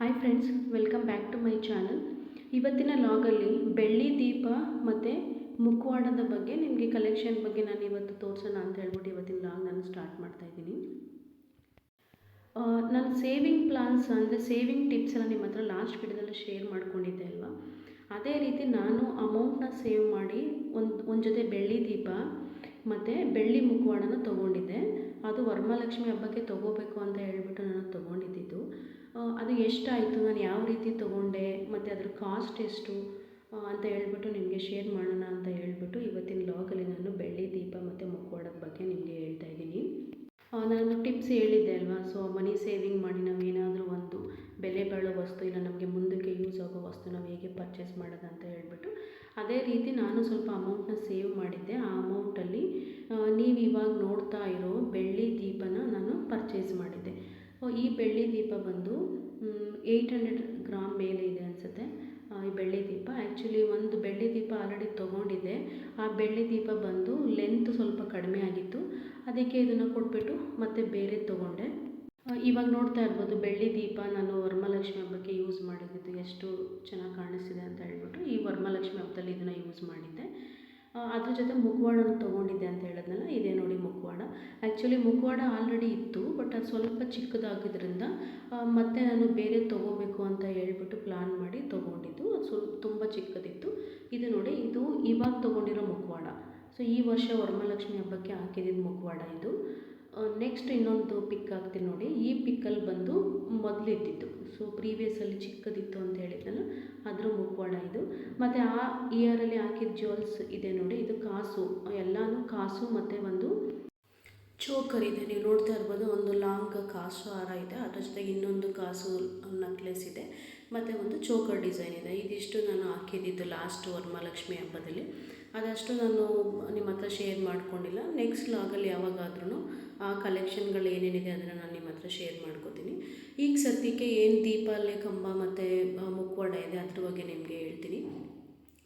Hi friends welcome back to my channel ಇವತ್ತಿನ ಲಾಗಲ್ಲಿ ಬೆಳ್ಳಿ ದೀಪ ಮತ್ತು ಮುಖವಾಡದ ಬಗ್ಗೆ ನಿಮಗೆ ಕಲೆಕ್ಷನ್ ಬಗ್ಗೆ ನಾನು ಇವತ್ತು ತೋರಿಸೋಣ ಅಂತ ಹೇಳ್ಬಿಟ್ಟು ಇವತ್ತಿನ ಲಾಗ್ ನಾನು ಸ್ಟಾರ್ಟ್ ಮಾಡ್ತಾ ಇದ್ದೀನಿ. ನನ್ನ ಸೇವಿಂಗ್ ಪ್ಲಾನ್ಸ್ ಅಂದರೆ ಸೇವಿಂಗ್ ಟಿಪ್ಸ್ ಎಲ್ಲ ನಿಮ್ಮ ಹತ್ರ ಲಾಸ್ಟ್ ವಿಡಿಯೋದಲ್ಲಿ ಶೇರ್ ಮಾಡ್ಕೊಂಡಿದ್ದೆ ಅಲ್ವಾ? ಅದೇ ರೀತಿ ನಾನು ಅಮೌಂಟ್ನ ಸೇವ್ ಮಾಡಿ ಒಂದು ಒಂದು ಜೊತೆ ಬೆಳ್ಳಿ ದೀಪ ಮತ್ತು ಬೆಳ್ಳಿ ಮುಖವಾಡನ ತೊಗೊಂಡಿದ್ದೆ. ಅದು ವರಮಹಾಲಕ್ಷ್ಮಿ ಹಬ್ಬಕ್ಕೆ ತೊಗೋಬೇಕು ಅಂತ ಹೇಳ್ಬಿಟ್ಟು ನಾನು ತೊಗೊಂಡಿದ್ದಿದ್ದು ಅದು ಎಷ್ಟಾಯಿತು? ನಾನು ಯಾವ ರೀತಿ ತೊಗೊಂಡೆ? ಮತ್ತು ಅದ್ರ ಕಾಸ್ಟ್ ಎಷ್ಟು? ಅಂತ ಹೇಳ್ಬಿಟ್ಟು ನಿಮಗೆ ಶೇರ್ ಮಾಡೋಣ ಅಂತ ಹೇಳ್ಬಿಟ್ಟು ಇವತ್ತಿನ ಲಾಗಲ್ಲಿ ನಾನು ಬೆಳ್ಳಿ, ದೀಪ ಮತ್ತು ಮುಖವಾಡದ ಬಗ್ಗೆ ನಿಮಗೆ ಹೇಳ್ತಾ ಇದ್ದೀನಿ. ನಾನು ಟಿಪ್ಸ್ ಹೇಳಿದ್ದೆ ಅಲ್ವಾ? ಸೊ ಮನಿ ಸೇವಿಂಗ್ ಮಾಡಿ ನಾವು ಏನಾದರೂ ಒಂದು ಬೆಲೆ ಬಾಳೋ ವಸ್ತು ಇಲ್ಲ, ನಮಗೆ ಮುಂದಕ್ಕೆ ಯೂಸ್ ಆಗೋ ವಸ್ತು ನಾವು ಹೇಗೆ ಪರ್ಚೇಸ್ ಮಾಡೋದು ಅಂತ ಹೇಳ್ಬಿಟ್ಟು ಅದೇ ರೀತಿ ನಾನು ಸ್ವಲ್ಪ ಅಮೌಂಟ್ನ ಸೇವ್ ಮಾಡಿದ್ದೆ. ಆ ಅಮೌಂಟಲ್ಲಿ ನೀವು ಇವಾಗ ನೋಡ್ತಾ ಇರೋ ಬೆಳ್ಳಿ, ದೀಪನ ನಾನು ಪರ್ಚೇಸ್ ಮಾಡಿದ್ದೆ. ಈ ಬೆಳ್ಳಿ ದೀಪ ಬಂದು ಏಯ್ಟ್ ಹಂಡ್ರೆಡ್ ಗ್ರಾಮ್ ಮೇಲೆ ಇದೆ ಅನಿಸುತ್ತೆ. ಈ ಬೆಳ್ಳಿ ದೀಪ. ಆ್ಯಕ್ಚುಲಿ ಒಂದು ಬೆಳ್ಳಿ ದೀಪ ಆಲ್ರೆಡಿ ತೊಗೊಂಡಿದ್ದೆ. ಆ ಬೆಳ್ಳಿ ದೀಪ ಬಂದು ಲೆಂತ್ ಸ್ವಲ್ಪ ಕಡಿಮೆ ಆಗಿತ್ತು. ಅದಕ್ಕೆ ಇದನ್ನು ಕೊಟ್ಬಿಟ್ಟು ಮತ್ತೆ ಬೇರೆ ತೊಗೊಂಡೆ. ಇವಾಗ ನೋಡ್ತಾ ಇರ್ಬೋದು, ಬೆಳ್ಳಿ ದೀಪ ನಾನು ವರಮಹಾಲಕ್ಷ್ಮಿ ಹಬ್ಬಕ್ಕೆ ಯೂಸ್ ಮಾಡಿದ್ದು. ಎಷ್ಟು ಚೆನ್ನಾಗಿ ಕಾಣಿಸ್ತಿದೆ ಅಂತ ಹೇಳ್ಬಿಟ್ಟು ಈ ವರಮಹಾಲಕ್ಷ್ಮಿ ಹಬ್ಬದಲ್ಲಿ ಇದನ್ನು ಯೂಸ್ ಮಾಡಿದ್ದೆ. ಅದ್ರ ಜೊತೆ ಮುಖವಾಡನ ತೊಗೊಂಡಿದ್ದೆ ಅಂತ ಹೇಳಿದ್ನಲ್ಲ, ಇದೇ ನೋಡಿ ಮುಖವಾಡ ಆ್ಯಕ್ಚುಲಿ ಮುಖವಾಡ ಆಲ್ರೆಡಿ ಇತ್ತು ಬಟ್ ಅದು ಸ್ವಲ್ಪ ಚಿಕ್ಕದಾಗಿದ್ದರಿಂದ ಮತ್ತೆ ನಾನು ಬೇರೆ ತೊಗೋಬೇಕು ಅಂತ ಹೇಳ್ಬಿಟ್ಟು ಪ್ಲಾನ್ ಮಾಡಿ ತೊಗೊಂಡಿದ್ದು. ಅದು ಸ್ವಲ್ಪ ತುಂಬ ಚಿಕ್ಕದಿತ್ತು. ಇದು ನೋಡಿ, ಇದು ಇವಾಗ ತೊಗೊಂಡಿರೋ ಮುಖವಾಡ ಸೊ ಈ ವರ್ಷ ವರಮಹಾಲಕ್ಷ್ಮಿ ಹಬ್ಬಕ್ಕೆ ಹಾಕಿದ್ದಿದ್ದು ಮುಖವಾಡ ಇದು. ನೆಕ್ಸ್ಟ್ ಇನ್ನೊಂದು ಪಿಕ್ ಹಾಕ್ತೀನಿ ನೋಡಿ. ಈ ಪಿಕ್ಕಲ್ಲಿ ಬಂದು ಮೊದಲಿದ್ದಿತ್ತು ಸೊ ಪ್ರೀವಿಯಸ್ಸಲ್ಲಿ ಚಿಕ್ಕದಿತ್ತು ಅಂತ ಹೇಳಿದ್ನಲ್ಲ, ಅದರ ಮುಖವಾಡ ಇದು. ಮತ್ತು ಆ ಇಯರಲ್ಲಿ ಹಾಕಿದ ಜ್ಯುವೆಲ್ಸ್ ಇದೆ ನೋಡಿ. ಇದು ಕಾಸು. ಎಲ್ಲನೂ ಕಾಸು ಮತ್ತು ಒಂದು ಚೋಕರ್ ಇದೆ. ನೀವು ನೋಡ್ತಾ ಇರ್ಬೋದು, ಒಂದು ಲಾಂಗ್ ಕಾಸು ಹಾರ ಇದೆ. ಅದರ ಜೊತೆಗೆ ಇನ್ನೊಂದು ಕಾಸು ನಕ್ಲೆಸ್ ಇದೆ. ಮತ್ತು ಒಂದು ಚೋಕರ್ ಡಿಸೈನ್ ಇದೆ. ಇದಿಷ್ಟು ನಾನು ಹಾಕಿದ್ದಿದ್ದು ಲಾಸ್ಟ್ ವರಮಹಾಲಕ್ಷ್ಮಿ ಹಬ್ಬದಲ್ಲಿ. ಅದಷ್ಟು ನಾನು ನಿಮ್ಮ ಹತ್ರ ಶೇರ್ ಮಾಡ್ಕೊಂಡಿಲ್ಲ. ನೆಕ್ಸ್ಟ್ ಲಾಗಲ್ಲಿ ಯಾವಾಗಾದ್ರೂ ಆ ಕಲೆಕ್ಷನ್ಗಳು ಏನೇನಿದೆ ಅದನ್ನು ನಾನು ನಿಮ್ಮ ಹತ್ರ ಶೇರ್ ಮಾಡ್ಕೋತೀನಿ. ಈಗ ಸದ್ಯಕ್ಕೆ ಏನು ದೀಪಾಲೆ ಕಂಬ ಮತ್ತು ಮುಖವಾಡ ಇದೆ ಅದ್ರ ಬಗ್ಗೆ ನಿಮಗೆ ಹೇಳ್ತೀನಿ.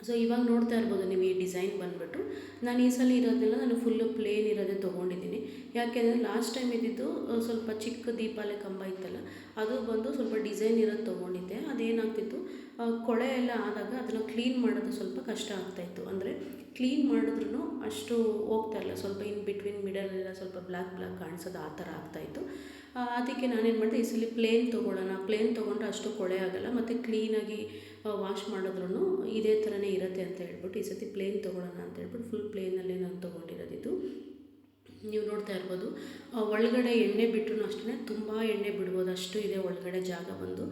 ಸೊ ಇವಾಗ ನೋಡ್ತಾ ಇರ್ಬೋದು ನೀವು ಈ ಡಿಸೈನ್ ಬಂದುಬಿಟ್ಟು. ನಾನು ಈ ಸಲ ಇರೋದೆಲ್ಲ ನಾನು ಫುಲ್ಲು ಪ್ಲೇನ್ ಇರೋದೇ ತೊಗೊಂಡಿದ್ದೀನಿ. ಯಾಕೆಂದರೆ ಲಾಸ್ಟ್ ಟೈಮ್ ಇದ್ದಿದ್ದು ಸ್ವಲ್ಪ ಚಿಕ್ಕ ದೀಪಾಲೆ ಕಂಬ ಇತ್ತಲ್ಲ, ಅದು ಬಂದು ಸ್ವಲ್ಪ ಡಿಸೈನ್ ಇರೋದು ತೊಗೊಂಡಿದ್ದೆ. ಅದೇನಾಗ್ತಿತ್ತು? ಕೊಳೆ ಎಲ್ಲ ಆದಾಗ ಅದನ್ನು ಕ್ಲೀನ್ ಮಾಡೋದು ಸ್ವಲ್ಪ ಕಷ್ಟ ಆಗ್ತಾಯಿತ್ತು ಅಂದರೆ ಕ್ಲೀನ್ ಮಾಡಿದ್ರೂ ಅಷ್ಟು ಹೋಗ್ತಾ ಇಲ್ಲ ಸ್ವಲ್ಪ ಇನ್ ಬಿಟ್ವೀನ್ ಮಿಡಲೆಲ್ಲ ಸ್ವಲ್ಪ ಬ್ಲ್ಯಾಕ್ ಬ್ಲ್ಯಾಕ್ ಕಾಣಿಸೋದು ಆ ಥರ ಆಗ್ತಾಯಿತ್ತು ಅದಕ್ಕೆ ನಾನೇನು ಮಾಡಿದೆ, ಈ ಸಲ ಪ್ಲೇನ್ ತೊಗೊಳ್ಳೋಣ. ಪ್ಲೇನ್ ತೊಗೊಂಡ್ರೆ ಅಷ್ಟು ಕೊಳೆ ಆಗಲ್ಲ. ಮತ್ತು ಕ್ಲೀನಾಗಿ ವಾಶ್ ಮಾಡಿದ್ರೂ ಇದೇ ಥರನೇ ಇರುತ್ತೆ ಅಂತ ಹೇಳ್ಬಿಟ್ಟು ಈ ಸತಿ ಪ್ಲೇನ್ ತೊಗೊಳ್ಳೋಣ ಅಂತ ಹೇಳ್ಬಿಟ್ಟು ಫುಲ್ ಪ್ಲೇನಲ್ಲೇ ನಾನು ತೊಗೊಂಡಿರೋದಿದ್ದು ನೀವು ನೋಡ್ತಾ ಇರ್ಬೋದು ಒಳಗಡೆ ಎಣ್ಣೆ ಬಿಟ್ಟರು ಅಷ್ಟೇ ತುಂಬ ಎಣ್ಣೆ ಬಿಡ್ಬೋದು, ಅಷ್ಟು ಇದೆ ಒಳಗಡೆ ಜಾಗ ಬಂದು.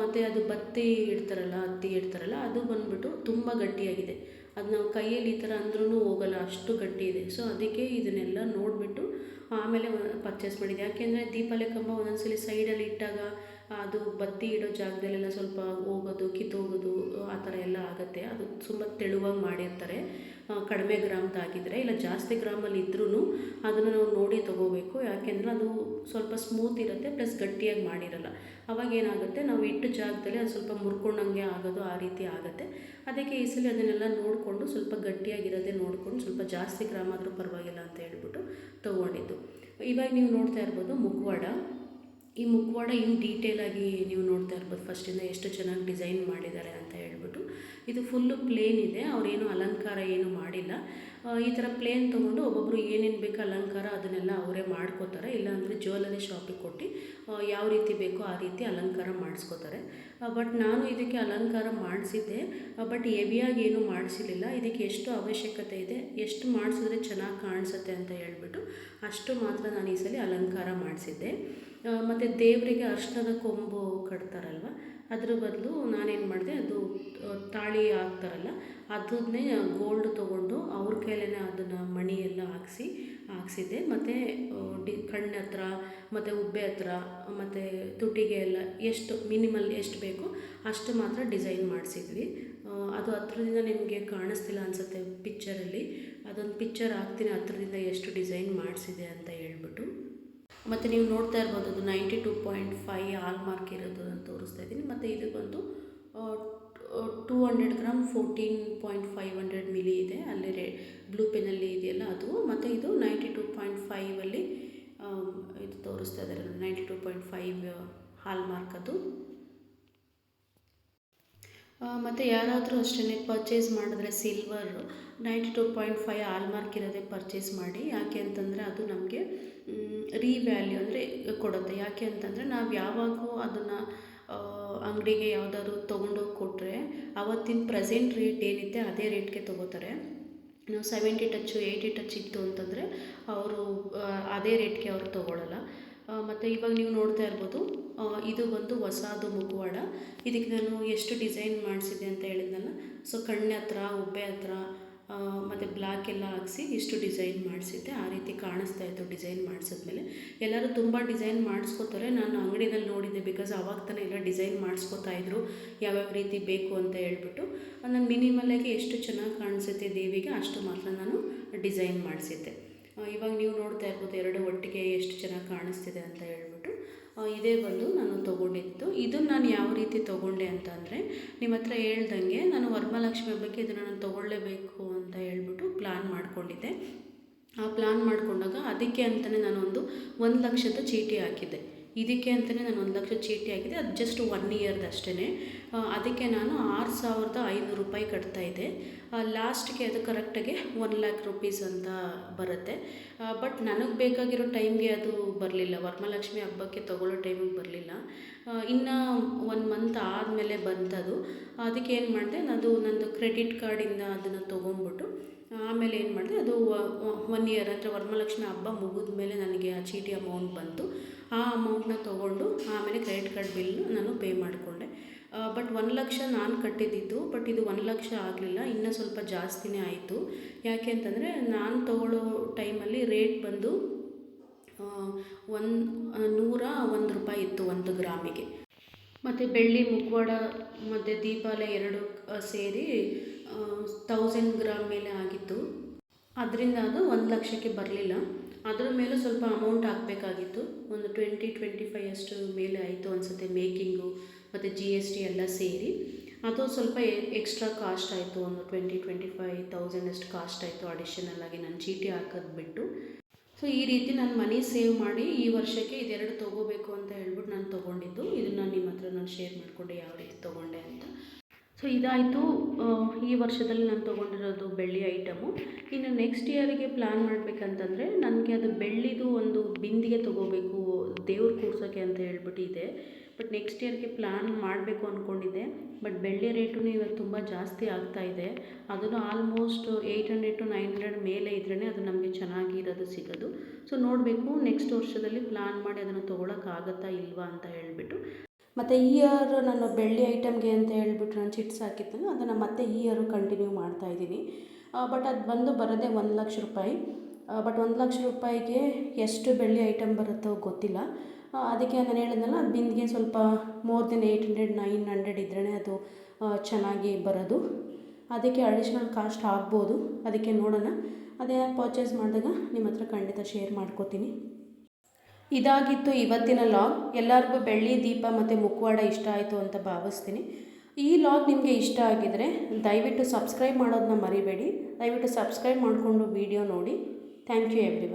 ಮತ್ತು ಅದು ಬತ್ತಿ ಇಡ್ತಾರಲ್ಲ, ಹತ್ತಿ ಇಡ್ತಾರಲ್ಲ, ಅದು ಬಂದುಬಿಟ್ಟು ತುಂಬ ಗಟ್ಟಿಯಾಗಿದೆ. ಅದು ನಾವು ಕೈಯಲ್ಲಿ ಈ ಥರ ಅಂದ್ರೂ ಹೋಗಲ್ಲ, ಅಷ್ಟು ಗಟ್ಟಿ ಇದೆ. ಸೊ ಅದಕ್ಕೆ ಇದನ್ನೆಲ್ಲ ನೋಡಿಬಿಟ್ಟು ಆಮೇಲೆ ಪರ್ಚೇಸ್ ಮಾಡಿದೆ. ಯಾಕೆಂದರೆ ದೀಪಾವಳಿ ಕಂಬ ಒಂದೊಂದ್ಸಲಿ ಸೈಡಲ್ಲಿ ಇಟ್ಟಾಗ ಅದು ಬತ್ತಿ ಇಡೋ ಜಾಗದಲ್ಲೆಲ್ಲ ಸ್ವಲ್ಪ ಹೋಗೋದು, ಕಿತ್ತೋಗೋದು, ಆ ಥರ ಎಲ್ಲ ಆಗುತ್ತೆ. ಅದು ತುಂಬ ತೆಳುವಾಗಿ ಮಾಡಿರ್ತಾರೆ ಕಡಿಮೆ ಗ್ರಾಮ್ದಾಗಿದ್ದರೆ ಇಲ್ಲ ಜಾಸ್ತಿ ಗ್ರಾಮಲ್ಲಿ ಇದ್ರೂ ಅದನ್ನು ನಾವು ನೋಡಿ ತೊಗೋಬೇಕು. ಯಾಕೆಂದರೆ ಅದು ಸ್ವಲ್ಪ ಸ್ಮೂತ್ ಇರುತ್ತೆ, ಪ್ಲಸ್ ಗಟ್ಟಿಯಾಗಿ ಮಾಡಿರಲ್ಲ. ಅವಾಗ ಏನಾಗುತ್ತೆ, ನಾವು ಇಟ್ಟು ಜಾಗದಲ್ಲಿ ಅದು ಸ್ವಲ್ಪ ಮುರ್ಕೊಂಡಂಗೆ ಆಗೋದು ಆ ರೀತಿ ಆಗುತ್ತೆ. ಅದಕ್ಕೆ ಈಸಲಿ ಸಲ ಅದನ್ನೆಲ್ಲ ನೋಡಿಕೊಂಡು ಸ್ವಲ್ಪ ಗಟ್ಟಿಯಾಗಿರೋದೇ ನೋಡಿಕೊಂಡು ಸ್ವಲ್ಪ ಜಾಸ್ತಿ ಗ್ರಾಮ್ ಆದರೂ ಪರವಾಗಿಲ್ಲ ಅಂತ ಹೇಳ್ಬಿಟ್ಟು ತೊಗೊಂಡಿದ್ದು. ಇವಾಗ ನೀವು ನೋಡ್ತಾ ಇರ್ಬೋದು ಮುಖವಾಡ. ಈ ಮುಖವಾಡ ಇನ್ನು ಡೀಟೇಲಾಗಿ ನೀವು ನೋಡ್ತಾ ಇರ್ಬೋದು. ಫಸ್ಟಿಂದ ಎಷ್ಟು ಚೆನ್ನಾಗಿ ಡಿಸೈನ್ ಮಾಡಿದ್ದಾರೆ ಅಂತ ಹೇಳ್ಬಿಟ್ಟು. ಇದು ಫುಲ್ಲು ಪ್ಲೇನ್ ಇದೆ. ಅವರೇನು ಅಲಂಕಾರ ಏನು ಮಾಡಿಲ್ಲ. ಈ ಥರ ಪ್ಲೇನ್ ತೊಗೊಂಡು ಒಬ್ಬೊಬ್ಬರು ಏನೇನು ಬೇಕು ಅಲಂಕಾರ ಅದನ್ನೆಲ್ಲ ಅವರೇ ಮಾಡ್ಕೋತಾರೆ. ಇಲ್ಲಾಂದರೆ ಜ್ಯುವೆಲರಿ ಶಾಪಿಗೆ ಕೊಟ್ಟು ಯಾವ ರೀತಿ ಬೇಕೋ ಆ ರೀತಿ ಅಲಂಕಾರ ಮಾಡಿಸ್ಕೋತಾರೆ. ಬಟ್ ನಾನು ಇದಕ್ಕೆ ಅಲಂಕಾರ ಮಾಡಿಸಿದ್ದೆ. ಬಟ್ ಹೆವಿಯಾಗಿ ಏನು ಮಾಡಿಸಿರಲಿಲ್ಲ. ಇದಕ್ಕೆ ಎಷ್ಟು ಅವಶ್ಯಕತೆ ಇದೆ, ಎಷ್ಟು ಮಾಡಿಸಿದ್ರೆ ಚೆನ್ನಾಗಿ ಕಾಣಿಸುತ್ತೆ ಅಂತ ಹೇಳ್ಬಿಟ್ಟು ಅಷ್ಟು ಮಾತ್ರ ನಾನು ಈ ಸಲ ಅಲಂಕಾರ ಮಾಡಿಸಿದ್ದೆ. ಮತ್ತು ದೇವರಿಗೆ ಅರ್ಶನದ ಕೊಂಬು ಕಟ್ತಾರಲ್ವ ಅದ್ರ ಬದಲು ನಾನೇನು ಮಾಡಿದೆ, ಅದು ತಾಳಿ ಹಾಕ್ತಾರಲ್ಲ, ಅದನ್ನೇ ಗೋಲ್ಡ್ ತೊಗೊಂಡು ಅವ್ರ ಕೈಲೇ ಅದನ್ನು ಮಣಿ ಎಲ್ಲ ಹಾಕ್ಸಿ, ಹಾಕ್ಸಿದ್ದೆ. ಮತ್ತು ಡಿ, ಕಣ್ಣು ಹತ್ರ, ಮತ್ತು ಉಬ್ಬೆ ಹತ್ರ, ಮತ್ತು ತುಟಿಗೆ ಎಲ್ಲ ಎಷ್ಟು ಮಿನಿಮಲ್ ಎಷ್ಟು ಬೇಕೋ ಅಷ್ಟು ಮಾತ್ರ ಡಿಸೈನ್ ಮಾಡಿಸಿದ್ವಿ. ಅದು ಹತ್ರದಿಂದ ನಿಮಗೆ ಕಾಣಿಸ್ತಿಲ್ಲ ಅನಿಸುತ್ತೆ ಪಿಕ್ಚರಲ್ಲಿ. ಅದೊಂದು ಪಿಕ್ಚರ್ ಹಾಕ್ತೀನಿ, ಹತ್ರದಿಂದ ಎಷ್ಟು ಡಿಸೈನ್ ಮಾಡಿಸಿದೆ ಅಂತ ಹೇಳ್ಬಿಟ್ಟು. ಮತ್ತು ನೀವು ನೋಡ್ತಾ ಇರ್ಬೋದು ಅದು ninety two point five hallmark ಇರೋದು ಅಂತ ತೋರಿಸ್ತಾ ಇದ್ದೀನಿ. ಮತ್ತು ಇದು ಬಂದು two hundred gram fourteen point five hundred milli ಇದೆ. ಅಲ್ಲಿ ರೇ ಬ್ಲೂ ಪೆನ್ನಲ್ಲಿ ಇದೆಯಲ್ಲ ಅದು. ಮತ್ತು ಇದು ನೈಂಟಿ ಟೂ ಪಾಯಿಂಟ್ ಫೈವಲ್ಲಿ ಇದು ತೋರಿಸ್ತಾ ಇದ್ದಾರೆ ninety two point five hallmark ಅದು. ಮತ್ತು ಯಾರಾದರೂ ಅಷ್ಟೇ ಪರ್ಚೇಸ್ ಮಾಡಿದ್ರೆ silver ninety two point five hallmark ಇರೋದೇ ಪರ್ಚೇಸ್ ಮಾಡಿ. ಯಾಕೆ ಅಂತಂದರೆ ಅದು ನಮಗೆ ರೀವ್ಯಾಲ್ಯೂ ಅಂದರೆ ಕೊಡುತ್ತೆ. ಯಾಕೆ ಅಂತಂದರೆ ನಾವು ಯಾವಾಗೂ ಅದನ್ನು ಅಂಗಡಿಗೆ ಯಾವುದಾದ್ರು ತೊಗೊಂಡೋಗಿ ಕೊಟ್ಟರೆ ಅವತ್ತಿನ ಪ್ರೆಸೆಂಟ್ ರೇಟ್ ಏನಿದೆ ಅದೇ ರೇಟ್ಗೆ ತೊಗೋತಾರೆ. ನಾವು ಸೆವೆಂಟಿ ಟಚ್ಚು ಏಯ್ಟಿ ಟಚ್ ಇತ್ತು ಅಂತಂದರೆ ಅವರು ಅದೇ ರೇಟ್ಗೆ ಅವರು ತೊಗೊಳ್ಳಲ್ಲ ಮತ್ತು ಇವಾಗ ನೀವು ನೋಡ್ತಾ ಇರ್ಬೋದು ಇದು ಬಂದು ಹೊಸದು ಮುಖವಾಡ ಇದಕ್ಕೆ ನಾನು ಎಷ್ಟು ಡಿಸೈನ್ ಮಾಡಿಸಿದೆ ಅಂತ ಹೇಳಿದ್ನಲ್ಲ, ಸೊ ಕಣ್ಣು ಹತ್ರ, ಉಬ್ಬೆ ಹತ್ರ ಮತ್ತು ಬ್ಲ್ಯಾಕ್ ಎಲ್ಲ ಹಾಕ್ಸಿ ಇಷ್ಟು ಡಿಸೈನ್ ಮಾಡಿಸಿದ್ದೆ. ಆ ರೀತಿ ಕಾಣಿಸ್ತಾ ಇತ್ತು ಡಿಸೈನ್ ಮಾಡಿಸಿದ್ಮೇಲೆ. ಎಲ್ಲರೂ ತುಂಬ ಡಿಸೈನ್ ಮಾಡಿಸ್ಕೋತಾರೆ. ನಾನು ಅಂಗಡಿನಲ್ಲಿ ನೋಡಿದ್ದೆ ಬಿಕಾಸ್ ಅವಾಗ ತಾನೇ ಎಲ್ಲ ಡಿಸೈನ್ ಮಾಡಿಸ್ಕೋತಾ ಇದ್ರು. ಯಾವ್ಯಾವ ರೀತಿ ಬೇಕು ಅಂತ ಹೇಳ್ಬಿಟ್ಟು. ನಾನು ಮಿನಿಮಲಾಗಿ ಎಷ್ಟು ಚೆನ್ನಾಗಿ ಕಾಣಿಸುತ್ತೆ ದೇವಿಗೆ ಅಷ್ಟು ಮಾತ್ರ ನಾನು ಡಿಸೈನ್ ಮಾಡಿಸಿದ್ದೆ. ಇವಾಗ ನೀವು ನೋಡ್ತಾ ಇರ್ಬೋದು ಎರಡು ಒಟ್ಟಿಗೆ ಎಷ್ಟು ಚೆನ್ನಾಗಿ ಕಾಣಿಸ್ತಿದೆ ಅಂತ ಹೇಳ್ಬಿಟ್ಟು. ಇದೇ ಬಂದು ನಾನು ತೊಗೊಂಡಿತ್ತು ಇದನ್ನು ನಾನು ಯಾವ ರೀತಿ ತೊಗೊಂಡೆ ಅಂತಂದರೆ ನಿಮ್ಮ ಹತ್ರ ಹೇಳ್ದಂಗೆ ನಾನು ವರಮಹಾಲಕ್ಷ್ಮಿ ಹಬ್ಬಕ್ಕೆ ಇದನ್ನು ನಾನು ತೊಗೊಳ್ಳೇಬೇಕು ಅಂತ ಹೇಳ್ಬಿಟ್ಟು ಪ್ಲ್ಯಾನ್ ಮಾಡಿಕೊಂಡಿದ್ದೆ. ಆ ಪ್ಲ್ಯಾನ್ ಮಾಡಿಕೊಂಡಾಗ ಅದಕ್ಕೆ ಅಂತಲೇ ನಾನೊಂದು ಒಂದು ಲಕ್ಷದ ಚೀಟಿ ಹಾಕಿದ್ದೆ. ಇದಕ್ಕೆ ಅಂತಲೇ ನಾನು ಒಂದು ಲಕ್ಷ ಚೀಟಿ ಆಗಿದೆ ಅದು ಜಸ್ಟ್ ಒನ್ ಇಯರ್ದು ಅಷ್ಟೇ ಅದಕ್ಕೆ ನಾನು ಆರು ಸಾವಿರದ ಐನೂರು ರೂಪಾಯಿ ಕಟ್ತಾಯಿದ್ದೆ ಲಾಸ್ಟ್ಗೆ ಅದು ಕರೆಕ್ಟಾಗಿ ಒನ್ ಲ್ಯಾಕ್ ರುಪೀಸ್ ಅಂತ ಬರುತ್ತೆ. ಬಟ್ ನನಗೆ ಬೇಕಾಗಿರೋ ಟೈಮ್ಗೆ ಅದು ಬರಲಿಲ್ಲ. ವರಮಹಾಲಕ್ಷ್ಮಿ ಹಬ್ಬಕ್ಕೆ ತೊಗೊಳ್ಳೋ ಟೈಮಿಗೆ ಬರಲಿಲ್ಲ. ಇನ್ನು ಒನ್ ಮಂತ್ ಆದಮೇಲೆ ಬಂತದು. ಅದಕ್ಕೆ ಏನು ಮಾಡಿದೆ ಅದು ನಂದು ಕ್ರೆಡಿಟ್ ಕಾರ್ಡಿಂದ ಅದನ್ನು ತೊಗೊಂಡ್ಬಿಟ್ಟು, ಆಮೇಲೆ ಏನು ಮಾಡಿದೆ, ಅದು ಒನ್ ಇಯರ್ ಅಂದರೆ ವರಮಹಾಲಕ್ಷ್ಮಿ ಹಬ್ಬ ಮುಗಿದ ಮೇಲೆ ನನಗೆ ಆ ಚೀಟಿ ಅಮೌಂಟ್ ಬಂತು. ಆ ಅಮೌಂಟ್ನ ತೊಗೊಂಡು ಆಮೇಲೆ ಕ್ರೆಡಿಟ್ ಕಾರ್ಡ್ ಬಿಲ್ ನಾನು ಪೇ ಮಾಡಿಕೊಂಡೆ. ಬಟ್ ಒಂದು ಲಕ್ಷ ನಾನು ಕಟ್ಟಿದ್ದಿತ್ತು ಬಟ್ ಇದು ಒಂದು ಲಕ್ಷ ಆಗಲಿಲ್ಲ, ಇನ್ನೂ ಸ್ವಲ್ಪ ಜಾಸ್ತಿನೇ ಆಯಿತು. ಯಾಕೆ ಅಂತಂದರೆ ನಾನು ತೊಗೊಳ್ಳೋ ಟೈಮಲ್ಲಿ ರೇಟ್ ಬಂದು ಒಂದು ನೂರ ಒಂದು ರೂಪಾಯಿ ಇತ್ತು ಒಂದು ಗ್ರಾಮಿಗೆ. ಮತ್ತು ಬೆಳ್ಳಿ ಮುಖವಾಡ ಮತ್ತು ದೀಪಾಲಯ ಎರಡು ಸೇರಿ ತೌಸಂಡ್ ಗ್ರಾಮ್ ಮೇಲೆ ಆಗಿತ್ತು. ಅದರಿಂದ ಅದು ಒಂದು ಲಕ್ಷಕ್ಕೆ ಬರಲಿಲ್ಲ. ಅದರ ಮೇಲೆ ಸ್ವಲ್ಪ ಅಮೌಂಟ್ ಹಾಕಬೇಕಾಗಿತ್ತು. ಒಂದು ಟ್ವೆಂಟಿ ಟ್ವೆಂಟಿ ಫೈ ಅಷ್ಟು ಮೇಲೆ ಆಯಿತು ಅನಿಸುತ್ತೆ ಮೇಕಿಂಗು ಮತ್ತು ಜಿ ಎಸ್ ಟಿ ಎಲ್ಲ ಸೇರಿ. ಅದು ಸ್ವಲ್ಪ ಎಕ್ಸ್ಟ್ರಾ ಕಾಸ್ಟ್ ಆಯಿತು. ಒಂದು ಟ್ವೆಂಟಿ ಟ್ವೆಂಟಿ ಫೈ ತೌಸಂಡ್ ಅಷ್ಟು ಕಾಸ್ಟ್ ಆಯಿತು ಅಡಿಷನಲ್ ಆಗಿ ನಾನು ಚೀಟಿ ಹಾಕೋದು ಬಿಟ್ಟು. ಸೊ ಈ ರೀತಿ ನಾನು ಮನಿ ಸೇವ್ ಮಾಡಿ ಈ ವರ್ಷಕ್ಕೆ ಇದೆರಡು ತೊಗೋಬೇಕು ಅಂತ ಹೇಳ್ಬಿಟ್ಟು ನಾನು ತೊಗೊಂಡಿದ್ದು. ಇದನ್ನು ನಿಮ್ಮ ಹತ್ರ ನಾನು ಶೇರ್ ಮಾಡಿಕೊಂಡೆ ಯಾವ ರೀತಿ ತೊಗೊಂಡೆ ಅಂತ. ಸೊ ಇದಾಯಿತು. ಈ ವರ್ಷದಲ್ಲಿ ನಾನು ತೊಗೊಂಡಿರೋದು ಬೆಳ್ಳಿ ಐಟಮು. ಇನ್ನು ನೆಕ್ಸ್ಟ್ ಇಯರಿಗೆ ಪ್ಲ್ಯಾನ್ ಮಾಡಬೇಕಂತಂದರೆ ನನಗೆ ಅದು ಬೆಳ್ಳಿದು ಒಂದು ಬಿಂದಿಗೆ ತೊಗೋಬೇಕು, ದೇವ್ರು ಕೂರ್ಸೋಕ್ಕೆ ಅಂತ ಹೇಳ್ಬಿಟ್ಟು ಇದೆ. ಬಟ್ ನೆಕ್ಸ್ಟ್ ಇಯರ್ಗೆ ಪ್ಲ್ಯಾನ್ ಮಾಡಬೇಕು ಅಂದ್ಕೊಂಡಿದ್ದೆ ಬಟ್ ಬೆಳ್ಳಿ ರೇಟು ಇವಾಗ ತುಂಬ ಜಾಸ್ತಿ ಆಗ್ತಾ ಇದೆ. ಅದನ್ನು almost eight hundred to nine hundred ಮೇಲೆ ಇದ್ರೇ ಅದು ನಮಗೆ ಚೆನ್ನಾಗಿರೋದು ಸಿಗೋದು. ಸೊ ನೋಡಬೇಕು ನೆಕ್ಸ್ಟ್ ವರ್ಷದಲ್ಲಿ ಪ್ಲ್ಯಾನ್ ಮಾಡಿ ಅದನ್ನು ತೊಗೊಳಕ್ಕಾಗತ್ತಾ ಇಲ್ವಾ ಅಂತ ಹೇಳಿಬಿಟ್ಟು. ಮತ್ತು ಈ ಇಯರ್ ನಾನು ಬೆಳ್ಳಿ ಐಟಮ್ಗೆ ಅಂತ ಹೇಳಿಬಿಟ್ಟು ನಾನು ಚಿಟ್ಸ್ ಹಾಕಿದ್ದನು ಅದನ್ನು ಮತ್ತೆ ಈ ಇಯರು ಕಂಟಿನ್ಯೂ ಮಾಡ್ತಾ ಇದ್ದೀನಿ. ಬಟ್ ಅದು ಬಂದು ಬರೋದೇ ಒಂದು ಲಕ್ಷ ರೂಪಾಯಿ. ಬಟ್ ಒಂದು ಲಕ್ಷ ರೂಪಾಯಿಗೆ ಎಷ್ಟು ಬೆಳ್ಳಿ ಐಟಮ್ ಬರುತ್ತೋ ಗೊತ್ತಿಲ್ಲ. ಅದಕ್ಕೆ ನಾನು ಹೇಳಿದ್ನಲ್ಲ, ಅದು ಬಿಂದಿಗೆ ಸ್ವಲ್ಪ more then eight hundred nine hundred ಇದ್ರೇ ಅದು ಚೆನ್ನಾಗಿ ಬರೋದು. ಅದಕ್ಕೆ ಅಡಿಷ್ನಲ್ ಕಾಸ್ಟ್ ಆಗ್ಬೋದು. ಅದಕ್ಕೆ ನೋಡೋಣ. ಅದೇ ಪರ್ಚೇಸ್ ಮಾಡಿದಾಗ ನಿಮ್ಮ ಹತ್ರ ಖಂಡಿತ ಶೇರ್ ಮಾಡ್ಕೋತೀನಿ. ಇದಾಗಿತ್ತು ಇವತ್ತಿನ ಲಾಗ್. ಎಲ್ಲರಿಗೂ ಬೆಳ್ಳಿ, ದೀಪ ಮತ್ತು ಮುಕ್ವಾಡ ಇಷ್ಟ ಆಯಿತು ಅಂತ ಭಾವಿಸ್ತೀನಿ. ಈ ಲಾಗ್ ನಿಮಗೆ ಇಷ್ಟ ಆಗಿದರೆ ದಯವಿಟ್ಟು ಸಬ್ಸ್ಕ್ರೈಬ್ ಮಾಡೋದನ್ನ ಮರಿಬೇಡಿ. ದಯವಿಟ್ಟು ಸಬ್ಸ್ಕ್ರೈಬ್ ಮಾಡಿಕೊಂಡು ವಿಡಿಯೋ ನೋಡಿ. Thank you every